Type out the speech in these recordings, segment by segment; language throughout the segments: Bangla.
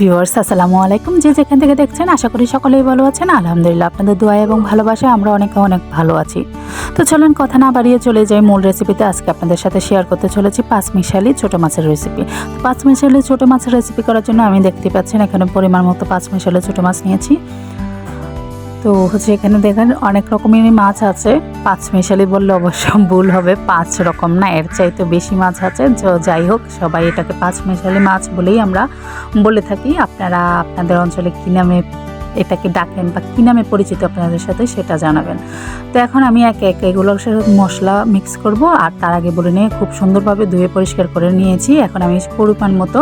ভিউয়ার্স, আসসালামু আলাইকুম। যে যেখান থেকে দেখছেন, আশা করি সকলেই ভালো আছেন। আলহামদুলিল্লাহ, আপনাদের দোয়া এবং ভালোবাসা আমরা অনেক অনেক ভালো আছি। তো চলুন কথা না বাড়িয়ে চলে যাই মূল রেসিপিতে আজকে আপনাদের সাথে শেয়ার করতে চলেছি পাঁচ মিশালি ছোটো মাছের রেসিপি পাঁচ মিশালি ছোটো মাছের রেসিপি করার জন্য আমি দেখতে পাচ্ছেন, এখানে পরিমাণ মতো পাঁচ মিশালি ছোটো মাছ নিয়েছি। তো হচ্ছে এখানে দেখেন অনেক রকমেরই মাছ আছে। পাঁচ মেশালি বললে অবশ্য ভুল হবে, পাঁচ রকম না, এর চাইতে বেশি মাছ আছে। যাই হোক, সবাই এটাকে পাঁচ মেশালি মাছ বলেই আমরা বলে থাকি। আপনারা আপনাদের অঞ্চলে কী নামে এটাকে ডাকেন বা কী নামে পরিচিত আপনাদের সাথে সেটা জানাবেন। তো এখন আমি একে একে এগুলোর সাথে মশলা মিক্স করব আর তার আগে বলে নিয়ে খুব সুন্দরভাবে ধুয়ে পরিষ্কার করে নিয়েছি। এখন আমি পরিমাণ মতো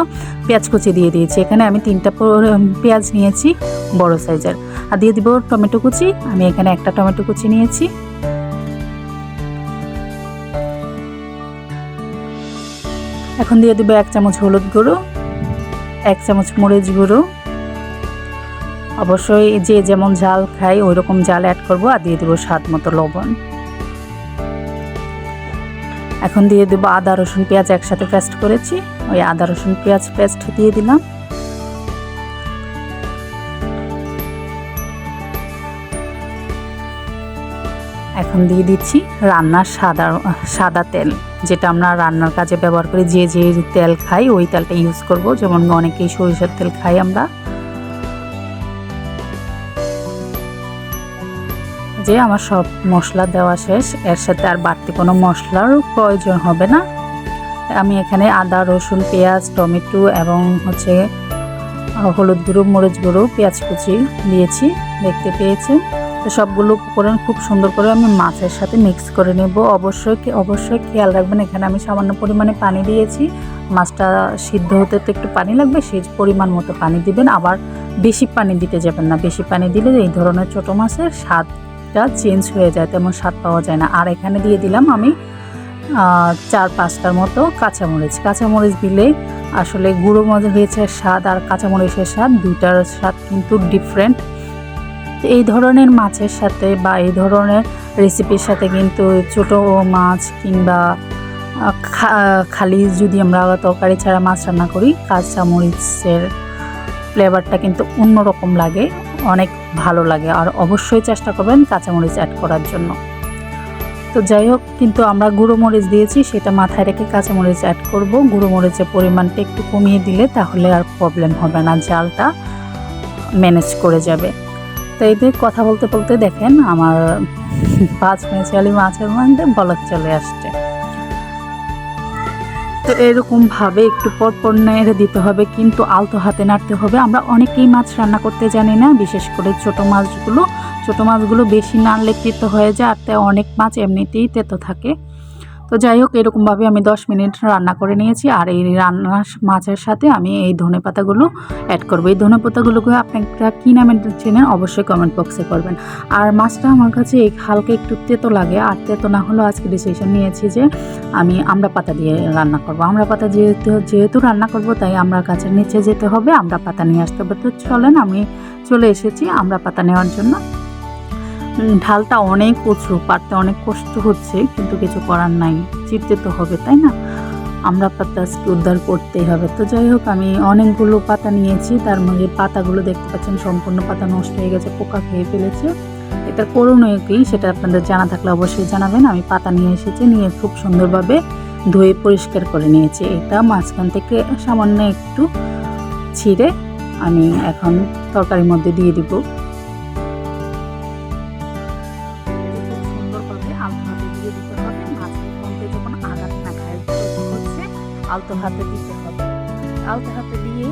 পেঁয়াজ কুচি দিয়ে দিয়েছি। এখানে আমি তিনটা পেঁয়াজ নিয়েছি বড় সাইজের আর দিয়ে দিব টমেটো কুচি। আমি এখানে একটা টমেটো কুচি নিয়েছি। এখন দিয়ে দিব এক চামচ হলুদ গুঁড়ো, এক চামচ মরিচ গুঁড়ো অবশ্যই যে যেমন ঝাল খাই ওই রকম ঝাল অ্যাড করব আর দিয়ে দেবো স্বাদ মতো লবণ। এখন দিয়ে দেবো আদা, রসুন, পেঁয়াজ একসাথে পেস্ট করেছি। ওই আদা, রসুন, পেঁয়াজ পেস্ট দিয়ে দিলাম। এখন দিয়ে দিচ্ছি রান্নার সাদা সাদা তেল, যেটা আমরা রান্নার কাজে ব্যবহার করি। যে যে তেল খাই, ওই তেলটা ইউজ করব। যেমন অনেকেই সরিষার তেল খাই আমরা। যে আমার সব মশলা দেওয়া শেষ, এর সাথে আর বাড়তি কোনো মশলার প্রয়োজন হবে না। আমি এখানে আদা, রসুন, পেঁয়াজ, টমেটো এবং হচ্ছে হলুদ গুঁড়ো, মরিচ গুঁড়ো, পেঁয়াজ কুচি দিয়েছি, দেখতে পেয়েছেন। তো সবগুলো উপকরণ খুব সুন্দর করে আমি মাছের সাথে মিক্স করে নেব। অবশ্যই অবশ্যই খেয়াল রাখবেন, এখানে আমি সামান্য পরিমাণে পানি দিয়েছি। মাছটা সিদ্ধ হতে তো একটু পানি লাগবে, সেই পরিমাণ মতো পানি দিবেন। আবার বেশি পানি দিতে যাবেন না। বেশি পানি দিলে এই ধরনের ছোটো মাছের স্বাদটা চেঞ্জ হয়ে যায়, তেমন স্বাদ পাওয়া যায় না। আর এখানে দিয়ে দিলাম আমি চার পাঁচটার মতো কাঁচামরিচ। কাঁচামরিচ দিলে আসলে গুঁড়ো মজা হয়েছে স্বাদ আর কাঁচামরিচের স্বাদ দুইটার স্বাদ কিন্তু ডিফারেন্ট এই ধরনের মাছের সাথে বা এই ধরনের রেসিপির সাথে কিন্তু ছোটো মাছ কিংবা খালি যদি আমরা তরকারি ছাড়া মাছ রান্না করি, কাঁচামরিচের ফ্লেভারটা কিন্তু অন্যরকম লাগে। অনেক ভালো লাগে আর অবশ্যই চেষ্টা করবেন কাঁচামরিচ অ্যাড করার জন্য। তো যাই হোক, কিন্তু আমরা গুঁড়ো মরিচ দিয়েছি, সেটা মাথায় রেখে কাঁচামরিচ অ্যাড করব। গুঁড়ো মরিচের পরিমাণটা একটু কমিয়ে দিলে তাহলে আর প্রবলেম হবে না, জালটা ম্যানেজ করে যাবে। তো এই দিয়ে কথা বলতে বলতে দেখেন আমার পাঁচ মেচালি মাছের মধ্যে বলক চলে আসছে। তো এরকমভাবে একটু পর পর নেড়ে দিতে হবে, কিন্তু আলতো হাতে নাড়তে হবে। আমরা অনেকেই মাছ রান্না করতে জানি না, বিশেষ করে ছোট মাছগুলো। ছোট মাছগুলো বেশি নাড়লে তেতো হয়ে যায়, আর অনেক মাছ এমনিতেই তেতো থাকে। তো যাই হোক, এরকমভাবে আমি দশ মিনিট রান্না করে নিয়েছি আর এই রান্না মাছের সাথে আমি এই ধনে পাতাগুলো অ্যাড করব। এই ধনে পাতাগুলোকে আপনারা কী নামে চেনেন অবশ্যই কমেন্ট বক্সে করবেন। আর মাছটা আমার কাছে হালকা একটু তেতো লাগে আর তেতো না হলেও আজকে ডিসিশন নিয়েছি যে আমি আমরা পাতা দিয়ে রান্না করব। আমরা পাতা যেহেতু যেহেতু রান্না করব, তাই আমরা গাছের নিচে যেতে হবে, আমরা পাতা নিয়ে আসতে হবে। তো চলেন আমি চলে এসেছি আমরা পাতা নেওয়ার জন্য। ঢালটা অনেক উঁচু পারতে অনেক কষ্ট হচ্ছে, কিন্তু কিছু করার নাই। চিরতে তো হবে, তাই না? আমরা পাতা আজকে উদ্ধার করতেই হবে। তো যাই হোক, আমি অনেকগুলো পাতা নিয়েছি, তার মধ্যে পাতাগুলো দেখতে পাচ্ছেন, সম্পূর্ণ পাতা নষ্ট হয়ে গেছে, পোকা খেয়ে ফেলেছে। এটা করণীয় কি সেটা আপনাদের জানা থাকলে অবশ্যই জানাবেন। আমি পাতা নিয়ে এসেছি, নিয়ে খুব সুন্দরভাবে ধুয়ে পরিষ্কার করে নিয়েছি। এটা মাঝখান থেকে সামান্য একটু ছিঁড়ে আমি এখন তরকারির মধ্যে দিয়ে দিব। আলতো হাতে দিতে হবে। আলতো হাতে দিয়ে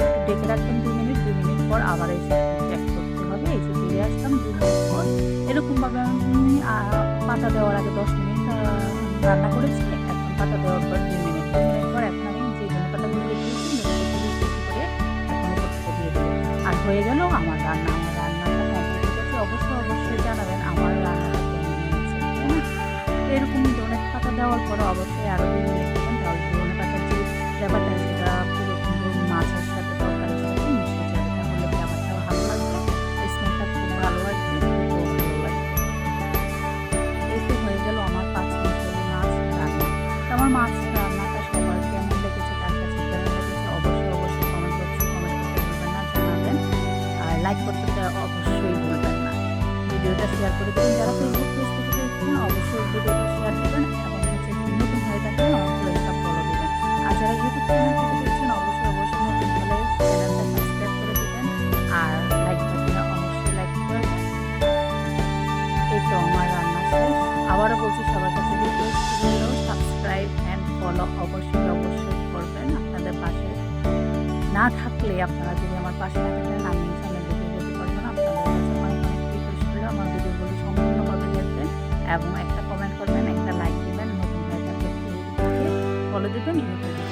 একটু ডেকে রাখবেন দুই মিনিট দুই মিনিট পর আবার এসে চেক করতে হবে। এসে ফিরে আসলাম দুই মিনিট পর। এরকমভাবে আমি পাতা দেওয়ার আগে দশ মিনিট রান্না করেছি। এখন পাতা দেওয়ার পর দুই মিনিট দুই মিনিট পর এখন আমি যে ধনে পাতাগুলো রেখেছি করে এখন আর হয়ে গেল আমার রান্না। আমার রান্নাটা অবশ্যই অবশ্যই জানাবেন আমার রান্নাটা এরকম ধনে পাতা দেওয়ার পরে অবশ্যই আরও করে দেবেন। যারা ফেসবুক পেজ থেকে দেখছেন, অবশ্যই ভিডিওটি শেয়ার করবেন এবং হচ্ছে নতুন হয়ে থাকলে অবশ্যই একটা ফলো দেবেন। আর যারা ইউটিউব চ্যানেল থেকে দেখছেন, অবশ্যই অবশ্যই নতুন হলে চ্যানেলটা সাবস্ক্রাইব করে দেবেন আর লাইক করবেন অবশ্যই লাইক করবেন। এই তো আমার রান্না শেষ। আবারও বলছি, সবার কাছে রিকোয়েস্ট রইল সাবস্ক্রাইব অ্যান্ড ফলো অবশ্যই অবশ্যই করবেন। আপনাদের পাশে না থাকলে, আপনারা যদি আমার পাশে না থাকেন, আমি এবং একটা কমেন্ট করবেন একটা লাইক দেবেন নতুন ফলো দেবেন ইউটিউবে